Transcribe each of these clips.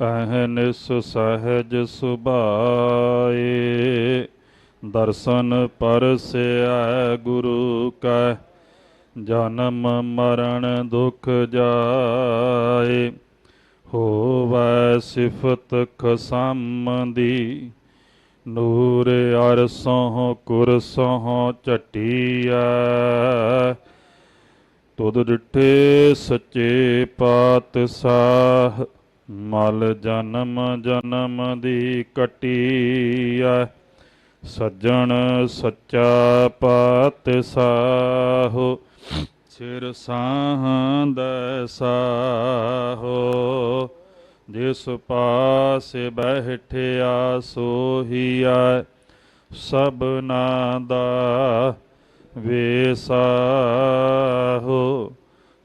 ਅਹਨਿਸ ਸਹਿਜ ਸੁਭਾਏ, ਦਰਸ਼ਨ ਪਰਸਿਆ ਗੁਰੂ ਕੈ, ਜਨਮ ਮਰਨ ਦੁਖ ਜਾਏ। ਹੋਵੈ ਸਿਫਤ ਖਸਮ ਦੀ ਨੂਰ ਅਰਸੋਂ ਕੁਰਸੋਂ ਝਟੀਐ। ਤੁਧ ਡਿਠੇ ਸੱਚੇ ਪਾਤਸ਼ਾਹ ਮਲ ਜਨਮ ਜਨਮ ਦੀ ਕਟੀਐ, ਸੱਜਣ ਸੱਚਾ ਪਾਤਸ਼ਾਹ, ਸਿਰ ਸਾਹੰਦ ਸਾਹੋ, ਜਿਸ ਪਾਸ ਬੈਠਿਆ ਸੋਹੀਆ ਸਭਨਾ ਦਾ ਵੇਸਾਹੋ।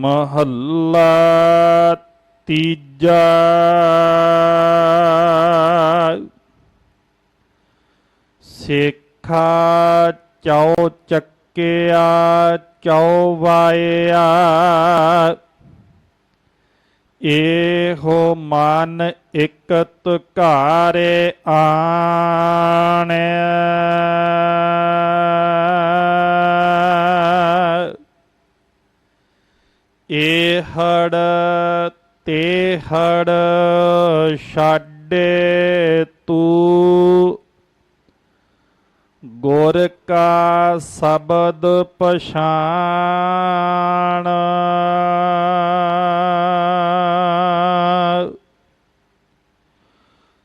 ਮਹੱਲਾ ਤੀਜਾ। ਸਿੱਖਾ ਚੌ ਚੱਕਿਆ ਚੌ ਵਾਇਆ। ਇਹੋ ਮਨ ਇਕ ਤੁਕਾਰੇ ਆਣਿਆ। ਹੜ ਤੇ ਹੜ ਛਾਡੇ ਤੂੰ। ਗੁਰ ਕਾ ਸ਼ਬਦ ਪਛਾਣ।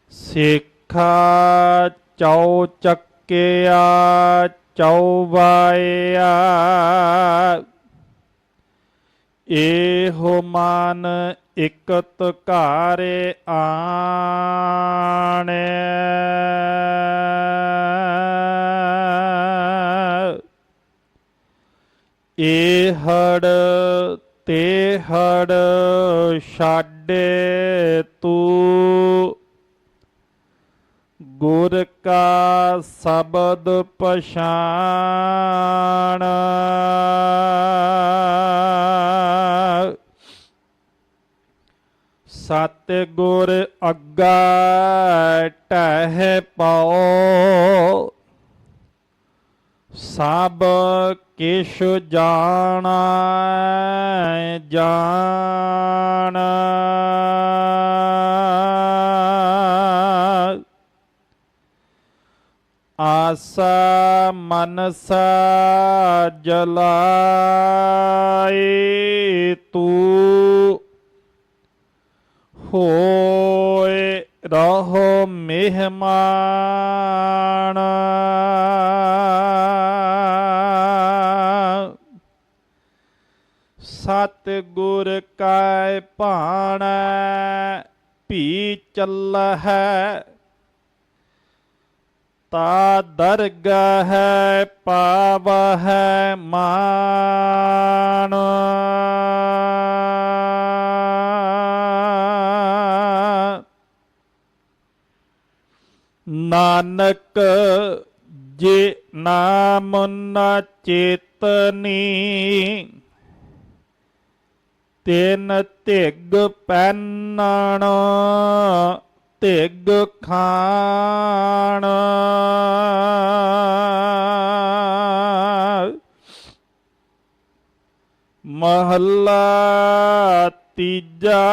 ਸਿੱਖਾ ਚੌ ਚੱਕਿਆ ਚੌ ਵਾਇਆ। ਇਹੋ ਮਨ ਇਕਤ ਘਾਰੇ ਆਣਿਆ ਇਹੜ ਤੇ ਹੜ ਛਾਡੇ ਤੂੰ। ਗੁਰ ਕਾ ਸ਼ਬਦ ਪਛਾਣ। ਸਤ ਗੁਰ ਅੱਗਾ ਟਹਿ ਪਾਓ। ਸਭ ਕਿਛ ਜਾਣਾ ਜਾਣ। ਆਸਾ ਮਨਸਾ ਜਲਾਈ ਤੂੰ। ਹੋਏ ਰਹੋ ਮਹਿਮਾਨ। ਸਤ ਗੁਰ ਕੈ ਭਾਣੈ ਭੀ ਚੱਲ ਹੈ ਤਾ ਦਰਗਹ ਹੈ ਮਾਨ। ਨਾਨਕ ਜੇ ਨਾਮ ਨ ਚੇਤਨੀ ਤਿਨ ਧਿਗ ਪੈਨਣ ਧਿਗ ਖਾਣ। ਮਹੱਲਾ ਤੀਜਾ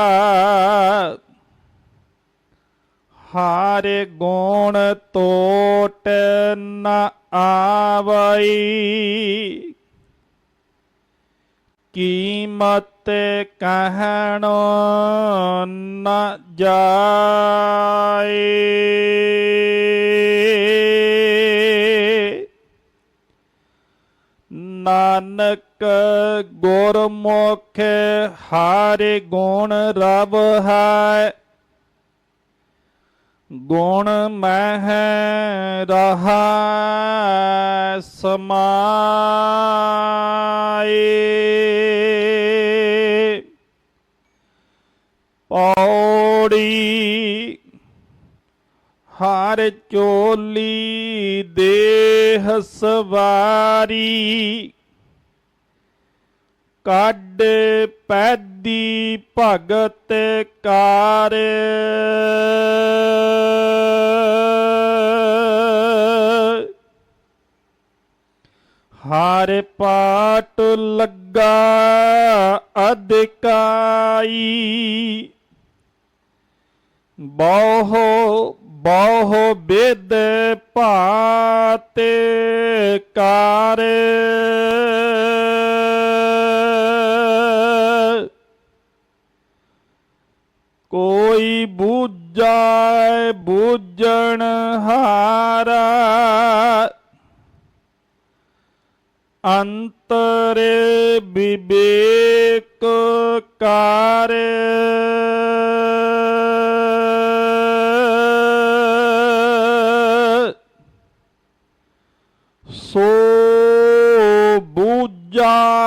ਹਾਰੇ ਗੁਣ ਤੋਟ ਨ ਆਵਈ। ਕੀਮਤ ਕਹਿਣ ਨ ਜਾਏ। ਨਾਨਕ ਗੁਰਮੁਖ ਹਾਰੇ ਗੁਣ ਰਬ ਹੈ। ਗੁਣ ਮਹਿ ਰਹਾ ਸਮਾਏ। ਪੌੜੀ ਹਰ ਚੋਲੀ ਦੇਹ ਸਵਾਰੀ। ਕੱਢ ਪੈਦੀ ਭਗਤ ਕਾਰ। ਹਰ ਪਾਟ ਲੱਗਾ ਅਧਿਕਾਈ। ਬਹੁ ਬਹੁ ਬਿਦ ਭਾਤ ਕਾਰ। ਕੋਈ ਬੂਝੈ ਬੂਝਣ ਹਾਰਾ। ਅੰਤਰੇ ਵਿਵੇਕ ਕਾਰ। ਸੋ ਬੂਝਾ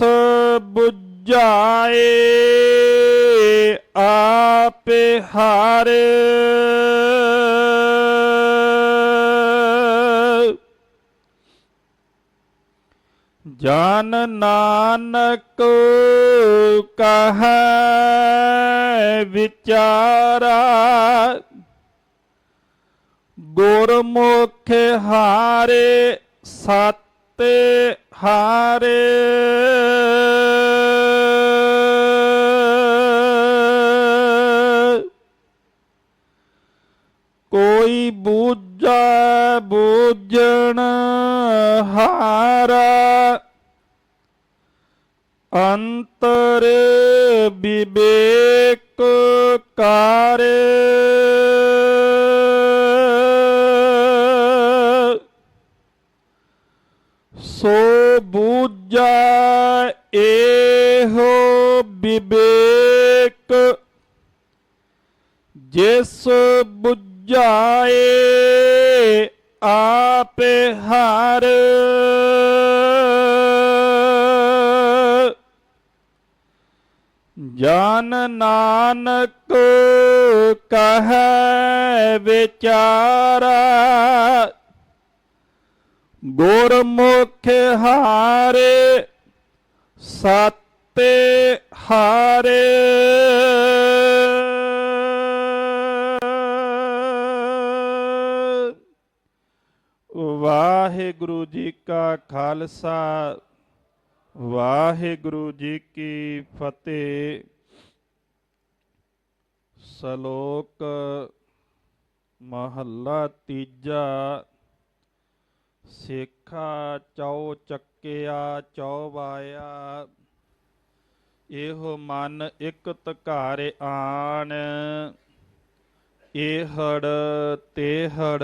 ਜਿਸ ਬੁਝਾਏ ਆਪੇ ਹਾਰ। ਜਨ ਨਾਨਕ ਕਹ ਵਿਚਾਰਾ ਗੁਰਮੁਖ ਹਾਰੇ ਸਤ ਹਾਰੇ। ਕੋਈ ਬੂਝਾ ਬੂਝਣ ਹਾਰਾ ਅੰਤਰ ਵਿਵੇਕ ਕਾਰ। ਸੋ ਬੂਝਾ ਇਹੋ ਵਿਵੇਕ ਜਿਸ ਬੁਝਾਏ ਆਪੇ ਹਾਰ। ਜਨ ਨਾਨਕ ਕਹੈ ਵਿਚਾਰਾ ਗੁਰਮੁਖ ਹਾਰੇ, ਸਤੇ ਹਾਰੇ। ਵਾਹਿਗੁਰੂ ਜੀ ਕਾ ਖਾਲਸਾ, ਵਾਹਿਗੁਰੂ ਜੀ ਕੀ ਫਤਿਹ। ਸ਼ਲੋਕ ਮਹੱਲਾ ਤੀਜਾ। ਸੇਖਾ ਚੌ ਚੱਕਿਆ ਚੌਵਾਇਆ ਇਹੋ ਮਨ ਇਕ ਧਕਾਰੇ ਆਣ। ਇਹੜ ਤੇਹੜ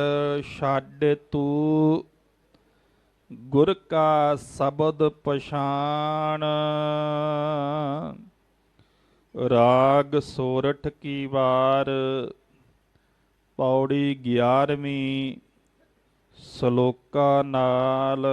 ਛੱਡ ਤੂੰ, ਗੁਰ ਕਾ ਸ਼ਬਦ ਪਛਾਣ। ਰਾਗ ਸੋਰਠ ਕੀ ਵਾਰ, ਪੌੜੀ 11ਵੀਂ ਸ਼ਲੋਕਾ ਨਾਲ